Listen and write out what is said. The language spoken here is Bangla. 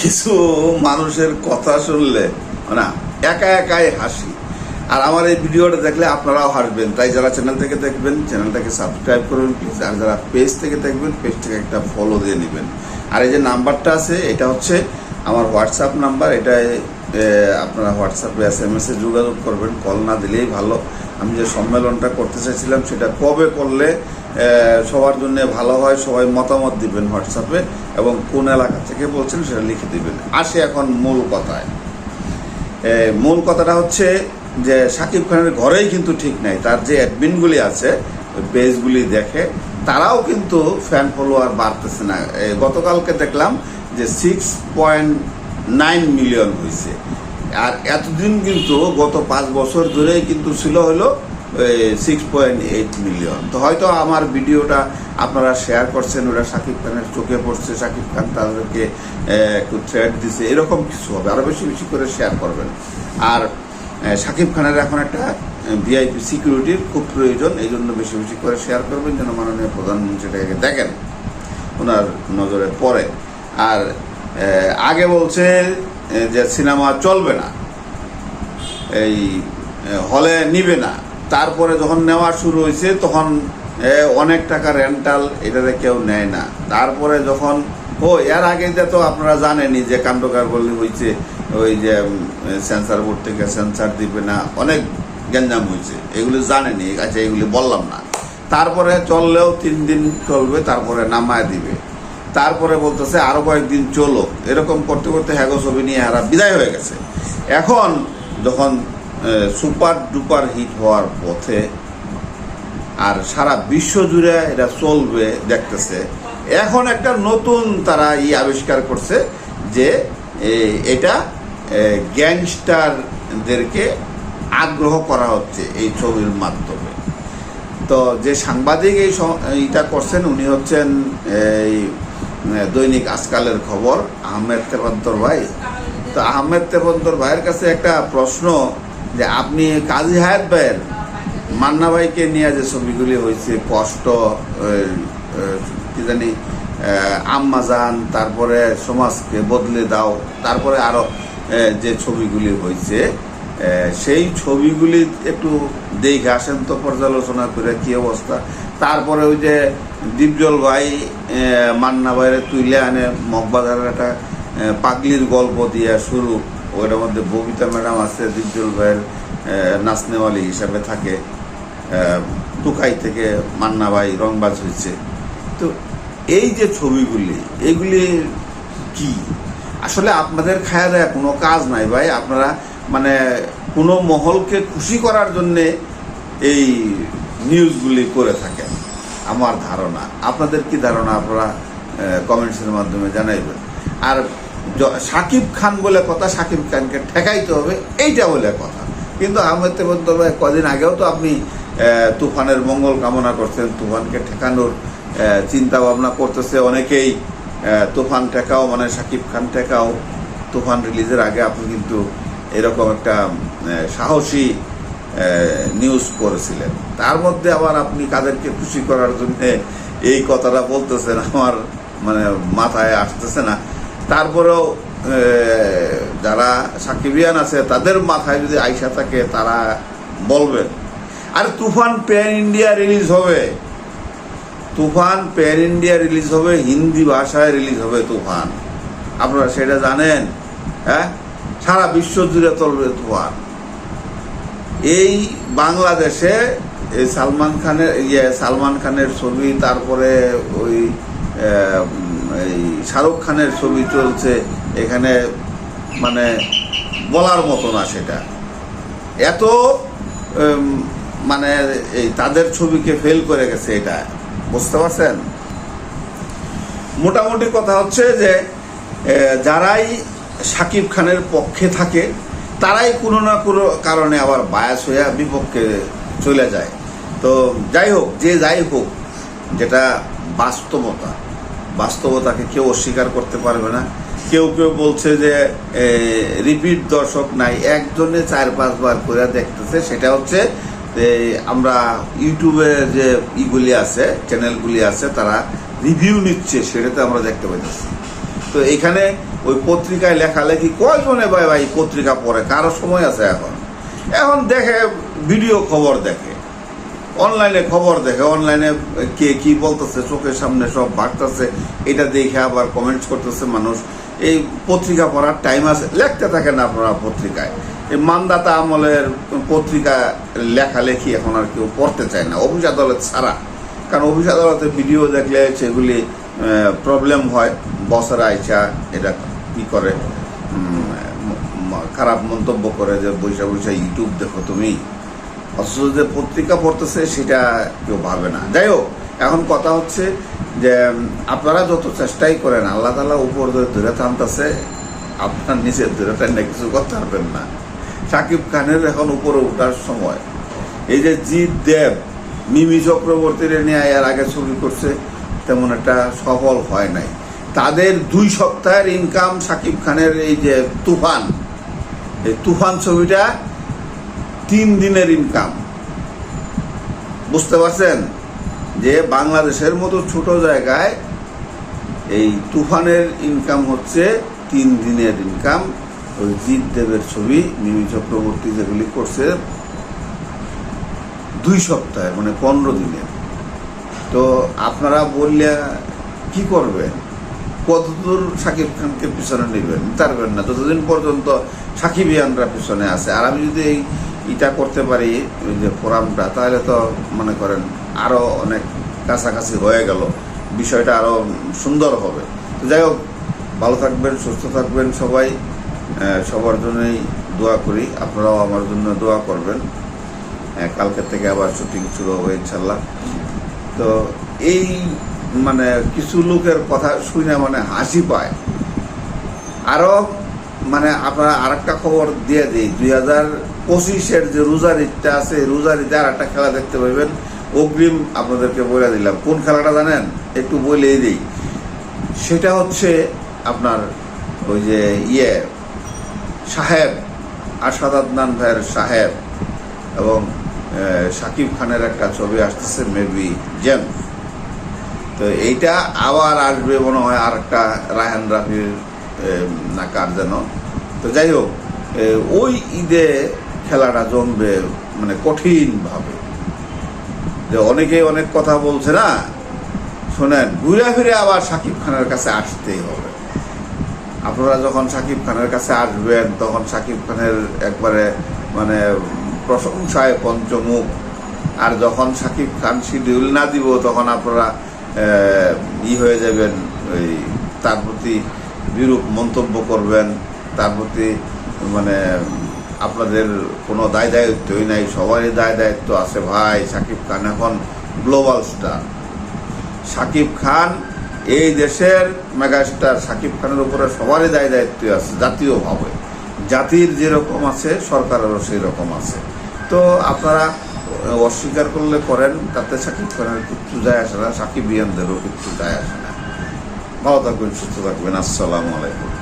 কিছু মানুষের কথা শুনলে না একা একাই হাসি। আর আমার এই ভিডিওটা দেখলে আপনারাও হাসবেন। তাই যারা চ্যানেল থেকে দেখবেন চ্যানেলটাকে সাবস্ক্রাইব করবেন প্লিজ আর যারা পেজ থেকে দেখবেন পেজটাকে একটা ফলো দিয়ে নেবেন। আর এই যে নাম্বারটা আছে, এটা হচ্ছে আমার হোয়াটসঅ্যাপ নাম্বার। এটা আপনারা হোয়াটসঅ্যাপে এস এম এসে যোগাযোগ করবেন। কল না দিলেই ভালো। আমি যে সম্মেলনটা করতে চাইছিলাম, সেটা কবে করলে সবার জন্য ভালো হয়, সবাই মতামত দিবেন হোয়াটসঅ্যাপে এবং কোন এলাকা থেকে বলছেন সেটা লিখে দিবেন। আসে এখন মূল কথায়। মূল কথাটা হচ্ছে যে সাকিব খানের ঘরেই কিন্তু ঠিক নাই, তার যে অ্যাডমিনগুলি আছে পেজগুলি দেখে, তারাও কিন্তু ফ্যান ফলোয়ার বাড়তেছে না। গতকালকে দেখলাম যে সিক্স পয়েন্ট নাইন মিলিয়ন হয়েছে আর এতদিন কিন্তু গত পাঁচ বছর ধরেই কিন্তু ছিল হলো সিক্স পয়েন্ট এইট মিলিয়ন তো হয়তো আমার ভিডিওটা আপনারা শেয়ার করছেন, ওরা শাকিব খানের চোখে পড়ছে শাকিব খান তাদেরকে একটু থ্রেড দিছে, এরকম কিছু হবে আরও বেশি বেশি করে শেয়ার করবেন। আর শাকিব খানের এখন একটা ভিআইপি সিকিউরিটির খুব প্রয়োজন এই জন্য বেশি বেশি করে শেয়ার করবেন যেন মাননীয় প্রধানমন্ত্রীটাকে দেখেন, ওনার নজরে পড়ে। আর আগে বলছে যে সিনেমা চলবে না, এই হলে নিবে না তারপরে যখন নেওয়া শুরু হয়েছে, তখন অনেক টাকা রেন্টাল এটাতে কেউ নেয় না। তারপরে যখন, ও, এর আগে যে তো আপনারা জানেনই যে কাণ্ডকার বললি হয়েছে ওই যে সেন্সার বোর্ড থেকে সেন্সার দিবে না, অনেক গ্যাঞ্জাম হয়েছে এগুলি জানেনি আচ্ছা এগুলি বললাম না। তারপরে চললেও তিন দিন চলবে, তারপরে নামায় দিবে। তারপরে বলতেছে, আরও কয়েকদিন চলো। এরকম করতে করতে হ্যাগো ছবি নিয়ে হারা বিদায় হয়ে গেছে। এখন যখন সুপার ডুপার হিট হওয়ার পথে আর সারা বিশ্ব জুড়ে এটা চলবে, দেখতেছে। এখন একটা নতুন তারা ই আবিষ্কার করছে যে এটা গ্যাংস্টারদেরকে আগ্রহ করা হচ্ছে এই ছবির মাধ্যমে। তো যে সাংবাদিক এই এটা করছেন, উনি হচ্ছেন এই দৈনিক আজকালের খবর, আহমেদ তেপান্তর ভাই। তো আহমেদ তেপান্তর ভাইয়ের কাছে একটা প্রশ্ন যে আপনি কাজী হায়াত ভাইয়ের মান্না ভাইকে নিয়ে যে ছবিগুলি হয়েছে কষ্ট কি জানি আম্মাজান তারপরে সমাজকে বদলে দাও তারপরে আরও আহ, যে ছবিগুলি হয়েছে সেই ছবিগুলি একটু দেখে আসেন তো পর্যালোচনা করে কি অবস্থা। তারপরে ওই যে দীপজল ভাই মান্না ভাইয়ের তুইলে আনে মগবাজারের একটা পাগলির গল্প দিয়ে শুরু। ওটার মধ্যে ববিতা ম্যাডাম আছে দীপজল ভাইয়ের নাচনেওয়ালি হিসাবে থাকে। টুকাই থেকে মান্না ভাই রংবাজ হয়েছে। তো এই যে ছবিগুলি, এগুলি কি? আসলে আপনাদের খায়ালে কোনো কাজ নাই ভাই। আপনারা মানে কোনো মহলকে খুশি করার জন্যে এই নিউজগুলি করে থাকেন, আমার ধারণা। আপনাদের কি ধারণা? আপনারা কমেন্টসের মাধ্যমে জানাইবেন। আর সাকিব খান বলে কথা, সাকিব খানকে ঠেকাইতে হবে, এইটা বলে কথা। কিন্তু আহমেদ তেবদ্দ ভাই কদিন আগেও তো আপনি তুফানের মঙ্গল কামনা করছেন, তুফানকে ঠেকানোর চিন্তা ভাবনা করতেছে অনেকেই। তুফান ঠেকাও মানে সাকিব খান ঠেকাও। তুফান রিলিজের আগে আপনি কিন্তু এরকম একটা সাহসী নিউজ করেছিলেন। তার মধ্যে আবার আপনি কাদেরকে খুশি করার জন্য এই কথাটা বলতেছেন, আমার মানে মাথায় আসতেছে না। তারপরেও যারা সাকিবিয়ান আছে, তাদের মাথায় যদি আইসা থাকে, তারা বলবেন আর তুফান প্যান ইন্ডিয়া রিলিজ হবে। তুফান প্যান ইন্ডিয়া রিলিজ হবে, হিন্দি ভাষায় রিলিজ হবে তুফান। আপনারা সেটা জানেন হ্যাঁ? সারা বিশ্ব জুড়ে চলবে তুফান। এই বাংলাদেশে, এই সালমান খানের ইয়ে সালমান খানের ছবি, তারপরে ওই এই শাহরুখ খানের ছবি চলছে, এখানে মানে বলার মতো না সেটা। এত মানে এই তাদের ছবিকে ফেল করে গেছে এটা, বুঝতে পারছেন? মোটামুটি কথা হচ্ছে যে যারাই সাকিব খানের পক্ষে থাকে, তারাই কোনো না কোনো কারণে আবার বায়াস হয়ে বিপক্ষে চলে যায়। তো যাই হোক, যে যাই হোক, যেটা বাস্তবতা। বাস্তবতাকে কেউ অস্বীকার করতে পারবে না। কেউ কেউ বলছে যে রিপিট দর্শক নাই, একজনে চার, পাঁচবার করে দেখতেছে, সেটা হচ্ছে আমরা ইউটিউবে যে ইগুলি আছে, চ্যানেলগুলি আছে, তারা রিভিউ নিচ্ছে, সেটাতে আমরা দেখতে পাইতেছি। তো এখানে ওই পত্রিকায় লেখালেখি কয়জনে ভাই ভাই, পত্রিকা পড়ে? কারও সময় আছে এখন? এখন দেখে ভিডিও খবর দেখে। অনলাইনে খবর দেখে অনলাইনে কে কি বলতেছে, চোখের সামনে সব বাড়তেছে এটা দেখে আবার কমেন্টস করতেছে মানুষ। এই পত্রিকা পড়ার টাইম আছে, লিখতে থাকেন আপনারা পত্রিকায়। এই মানদাতা আমলের পত্রিকা লেখালেখি এখন আর কেউ পড়তে চায় না অফিস আদালত ছাড়া। কারণ অফিস আদালতে ভিডিও দেখলে সেগুলি প্রবলেম হয়, বসেরা আইসা এটা কি করে খারাপ মন্তব্য করে যে বৈশা বৈশা ইউটিউব দেখো তুমি। অথচ যে পত্রিকা পড়তেছে সেটা কেউ ভাবে না। যাই হোক, এখন কথা হচ্ছে যে আপনারা যত চেষ্টাই করেন, আল্লাহ তালা উপর ধরে টানতেছে আপনার নিচে ধরে টানলে কিছু করতে পারবেন না। সাকিব খানের এখন উপরে ওঠার সময়। এই যে জিৎ দেব, মিমি চক্রবর্তীর নিয়ে এর আগে ছবি করছে, তেমন একটা সফল হয় নাই। তাদের দুই সপ্তাহের ইনকাম সাকিব খানের এই যে তুফান, এই তুফান ছবিটা তিন দিনের ইনকাম বুঝতে পারছেন? যে বাংলাদেশের মতো ছোট জায়গায় এই তুফানের ইনকাম হচ্ছে তিন দিনের ইনকাম ওই জিৎ দেবের ছবি, মিমি চক্রবর্তী যেগুলি করছে, দুই সপ্তাহে মানে পনেরো দিনে। তো আপনারা বললে কি করবেন? কতদূর সাকিব খানকে পিছনে নেবেন? পারবেন না, যতদিন পর্যন্ত সাকিবিয়ানরা পিছনে আছে। আর আমি যদি এই এটা করতে পারি যে ফোরামটা, তাহলে তো মনে করেন আরও অনেক কাছাকাছি হয়ে গেল। বিষয়টা আরও সুন্দর হবে। তো যাই হোক, ভালো থাকবেন, সুস্থ থাকবেন সবাই। সবার জন্যই দোয়া করি, আপনারাও আমার জন্য দোয়া করবেন। কালকে থেকে আবার শুটিং শুরু হবে, ইনশাল্লাহ। তো এই মানে কিছু লোকের কথা শুনে মানে হাসি পায়। আরও মানে আপনারা আরেকটা খবর দিয়ে দিই, দুই হাজার পঁচিশের যে রোজার ঈদটা আছে, রোজার ঈদে আর একটা খেলা দেখতে পাবেন। অগ্রিম আপনাদেরকে বলে দিলাম। কোন খেলাটা জানেন? একটু বলেই দিই। সেটা হচ্ছে আপনার ওই যে ইয়ে সাহেব আসাদ আদনান ভাইয়ের সাহেব এবং সাকিব খানের একটা ছবি আসতেছে, মেবি জেমস তো এইটা আবার আসবে মনে হয় আর একটা রায়হান রাফির না কার যেন। তো যাই হোক ওই ঈদে খেলাটা জমবে মানে কঠিনভাবে। যে অনেকে অনেক কথা বলছে, না, শোনেন, ঘুরে ফিরে আবার শাকিব খানের কাছে আসতেই হবে। আপনারা যখন শাকিব খানের কাছে আসবেন, তখন শাকিব খানের একবারে মানে প্রশংসায় পঞ্চমুখ। আর যখন শাকিব খান শিডিউল না দিব, তখন আপনারা ই হয়ে যাবেন, ওই তার প্রতি বিরূপ মন্তব্য করবেন, তার প্রতি মানে আপনাদের কোনো দায় দায়িত্বই নাই, সবারই দায় দায়িত্ব আছে ভাই। শাকিব খান এখন গ্লোবাল স্টার। সাকিব খান এই দেশের মেগাস্টার, সাকিব খানের উপরে সবারই দায় দায়িত্ব আছে জাতীয়ভাবে জাতির যেরকম আছে, সরকারেরও সেই রকম আছে। তো আপনারা অস্বীকার করলে করেন, তাতে সাকিব খানের কিচ্ছু যায় আসে না সাকিব ইয়ানদেরও কিচ্ছু যায় আসে না। ভালো থাকবেন, সুস্থ থাকবেন, আসসালামু আলাইকুম।